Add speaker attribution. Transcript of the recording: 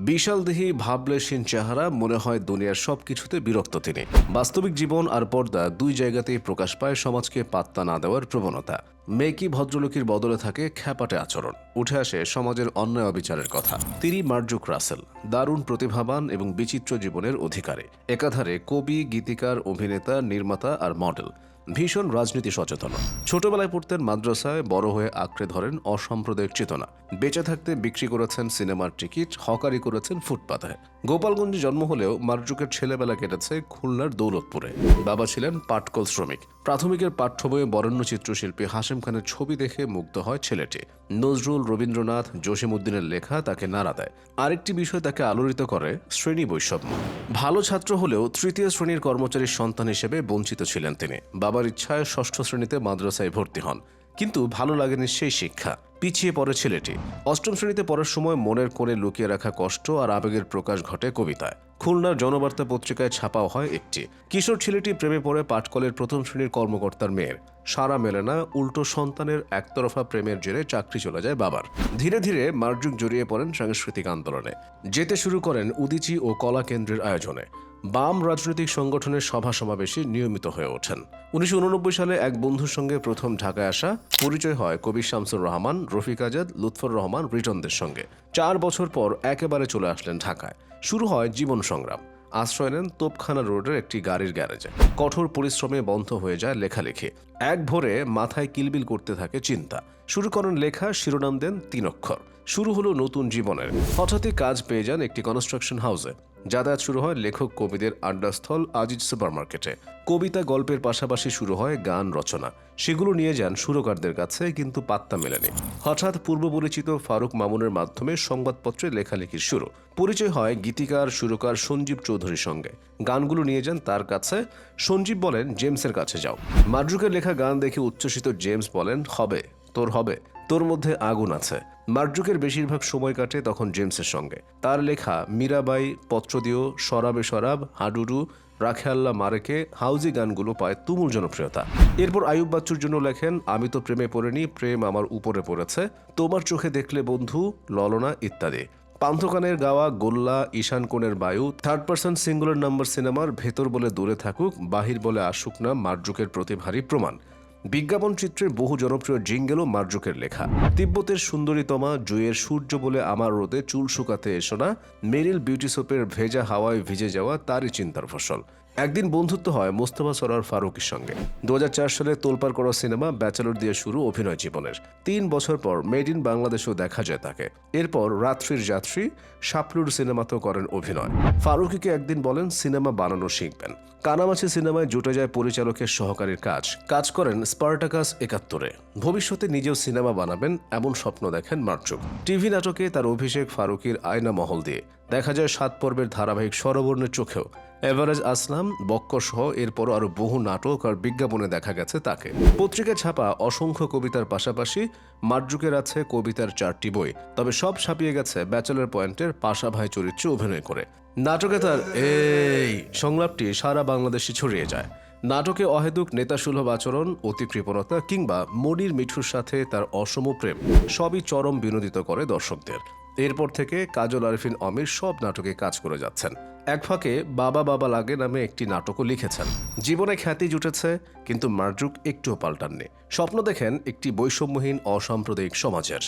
Speaker 1: বিশাল দেহি ভাবলেশীন চেহারা, মনে হয় দুনিয়ার সবকিছুতে বিরক্ত তিনি। বাস্তবিক জীবন আর পর্দা দুই জায়গাতেই প্রকাশ পায় সমাজকে পাত্তা না দেওয়ার প্রবণতা। মেকি ভদ্রলোকের বদলে থাকে খ্যাপাটে আচরণ। উঠে আসে সমাজের অন্যায় অবিচারের কথা। তিনি মার্জুক রাসেল, দারুণ প্রতিভাবান এবং বিচিত্র জীবনের অধিকারী। একাধারে কবি, গীতিকার, অভিনেতা, নির্মাতা আর মডেল। ভীষণ রাজনীতি সচেতন। ছোটবেলায় পড়তেন মাদ্রাসায়, বড় হয়ে আঁকড়ে ধরেন অসাম্প্রদায়িক চেতনা। বেঁচে থাকতে বিক্রি করেছেন সিনেমার টিকিট, হকারি করেছেন ফুটপাতে। গোপালগঞ্জে জন্ম হলেও মার্জুকের ছেলেবেলা কেটেছে খুলনার দৌলতপুরে। বাবা ছিলেন পাটকল শ্রমিক। প্রাথমিকের পাঠ্য বইয়ে বরেণ্য চিত্রশিল্পী হাসিম খানের ছবি দেখে মুগ্ধ হয় ছেলেটি। নজরুল রবীন্দ্রনাথ জসিমউদ্দিনের লেখা তাকে নাড়া দেয়। আরেকটি বিষয় তাকে আলোড়িত করে, শ্রেণি বৈষম্য। ভালো ছাত্র হলেও তৃতীয় শ্রেণির কর্মচারীর সন্তান হিসেবে বঞ্চিত ছিলেন তিনি। বাবার ইচ্ছায় ষষ্ঠ শ্রেণীতে মাদ্রাসায় ভর্তি হন। কিন্তু ভালো লাগেনি সেই শিক্ষা। পিছিয়ে পড়ে ছেলেটি। অষ্টম শ্রেণীতে পড়ার সময় মনের কোণে লুকিয়ে রাখা কষ্ট আর আবেগের প্রকাশ ঘটে কবিতায়। খুলনার জনবার্তা পত্রিকায় ছাপাও হয় একটি। কিশোর ছেলেটি প্রেমে পড়ে পাটকলের প্রথম শ্রেণির কর্মকর্তার মেয়ের। সারা মেলে না, উল্টো সন্তানের একতরফা প্রেমের জেরে চাকরি চলে যায় বাবার। ধীরে ধীরে মার্জুক জড়িয়ে পড়েন সাংস্কৃতিক আন্দোলনে। যেতে শুরু করেন উদিচি ও কলা কেন্দ্রের আয়োজনে। বাম রাজনৈতিক সংগঠনের সভা সমাবেশে নিয়মিত হয়ে ওঠেন। উনিশশো উননব্বই সালে এক বন্ধুর সঙ্গে প্রথম ঢাকায় আসা পরিচয় হয় কবি শামসুর রহমান, রফিক আজাদ, লুৎফর রহমান, রিটনদের সঙ্গে। চার বছর পর একেবারে চলে আসলেন ঢাকায়। শুরু হয় জীবন সংগ্রাম। আশ্রয় নেন তোপখানা রোডের একটি গাড়ির গ্যারেজে। কঠোর পরিশ্রমে বন্ধ হয়ে যায় লেখালেখি। এক ভোরে মাথায় কিলবিল করতে থাকে চিন্তা। শুরু করেন লেখা, শিরোনাম দেন তিন অক্ষর শুরু হলো নতুন জীবনের। হঠাৎই কাজ পেয়ে যান একটি কনস্ট্রাকশন হাউসে যাতায়াত শুরু হয় লেখক কবিদের আড্ডাস্থল আজিজ সুপার মার্কেটে কবিতা গল্পের পাশাপাশি শুরু হয় গান রচনা। সেগুলো নিয়ে যান সুরকারদের কাছে, কিন্তু পাত্তা মেলেনি। হঠাৎ পূর্ব পরিচিত ফারুক মামুনের মাধ্যমে সংবাদপত্রে লেখালেখির শুরু। পরিচয় হয় গীতিকার, সুরকার সঞ্জীব চৌধুরীর সঙ্গে। গানগুলো নিয়ে যান তার কাছে। সঞ্জীব বলেন, জেমসের কাছে যাও। মার্জুকের লেখা গান দেখে উচ্ছ্বসিত জেমস বলেন, হবে, তোর হবে, তোর মধ্যে আগুন আছে। মার্জুকের বেশিরভাগ সময় কাটে তখন জেমসের সঙ্গে। তার লেখা মীরাবাই, পত্রদিও, সরাবে সরাব, হাডুডু রাখে আল্লাহ মারেকে, হাউজি গানগুলো পায় তুমুল জনপ্রিয়তা। এরপর আয়ুব বাচ্চুর জন্য লেখেন, আমি তো প্রেমে পড়েনি, প্রেম আমার উপরে পড়েছে। তোমার চোখে দেখলে বন্ধু, ললনা ইত্যাদি। পান্থকানের গাওয়া গোল্লা, ঈশান কোণের বায়ু থার্ড পার্সন সিঙ্গুলার নাম্বার সিনেমার ভেতর বলে দূরে থাকুক, বাহির বলে আসুক না মার্জুকের প্রতিভারই প্রমাণ। বিজ্ঞাপন চিত্রের বহু জনপ্রিয় জিঙ্গেলও মার্জুকের লেখা। তিব্বতের সুন্দরীতমা জুয়ের সূর্য বলে আমার রোদে চুল শুকাতে এসো না, মেরিল বিউটি সোপের ভেজা হাওয়ায় ভিজে যাওয়া তারই চিন্তার ফসল। একদিন বন্ধুত্ব হয় মোস্তফা সরার ফারুকের সঙ্গে। দু সালে তোলপার করা সিনেমা ব্যাচেলর দিয়ে শুরু অভিনয় জীবনের। তিন বছর পর মেড ইন বাংলাদেশেও দেখা যায় তাকে। এরপর রাত্রির যাত্রী শাপলুর সিনেমাতেও করেন অভিনয়। ফারুকিকে একদিন বলেন সিনেমা বানানো শিখবেন। কানামাছি সিনেমায় জুটে যায় পরিচালকের সহকারীর কাজ। কাজ করেন স্পার্টাকাস একাত্তরে। ভবিষ্যতে নিজেও সিনেমা বানাবেন এমন স্বপ্ন দেখেন মার্চুক টিভি নাটকে তার অভিষেক ফারুকির আয়না মহল দিয়ে। দেখা যায় সাত পর্বের ধারাবাহিক স্বরবর্ণের চোখেও। এভারেজ, আসলাম বক্ক সহ এরপরও আরও বহু নাটক আর বিজ্ঞাপনে দেখা গেছে তাকে। পত্রিকায় ছাপা অসংখ্য কবিতার পাশাপাশি মার্জুকের আছে কবিতার চারটি বই। তবে সব ছাপিয়ে গেছে ব্যাচেলর পয়েন্টের পাশা ভাই চরিত্রে অভিনয় করে। নাটকে তার এই সংলাপটি সারা বাংলাদেশে ছড়িয়ে যায়। নাটকে অহেতুক নেতাসুলভ আচরণ অতি কৃপণতা কিংবা মনির মিঠুর সাথে তার অসম প্রেম, সবই চরম বিনোদিত করে দর্শকদের। এরপর থেকে কাজল আরিফিন অমির সব নাটকে কাজ করে যাচ্ছেন। এক ফাঁকে বাবা বাবা লাগে নামে একটি নাটকও লিখেছেন। জীবনে খ্যাতি জুটেছে, কিন্তু মার্জুক একটুও পাল্টাননি। স্বপ্ন দেখেন একটি বৈষম্যহীন অসাম্প্রদায়িক সমাজের।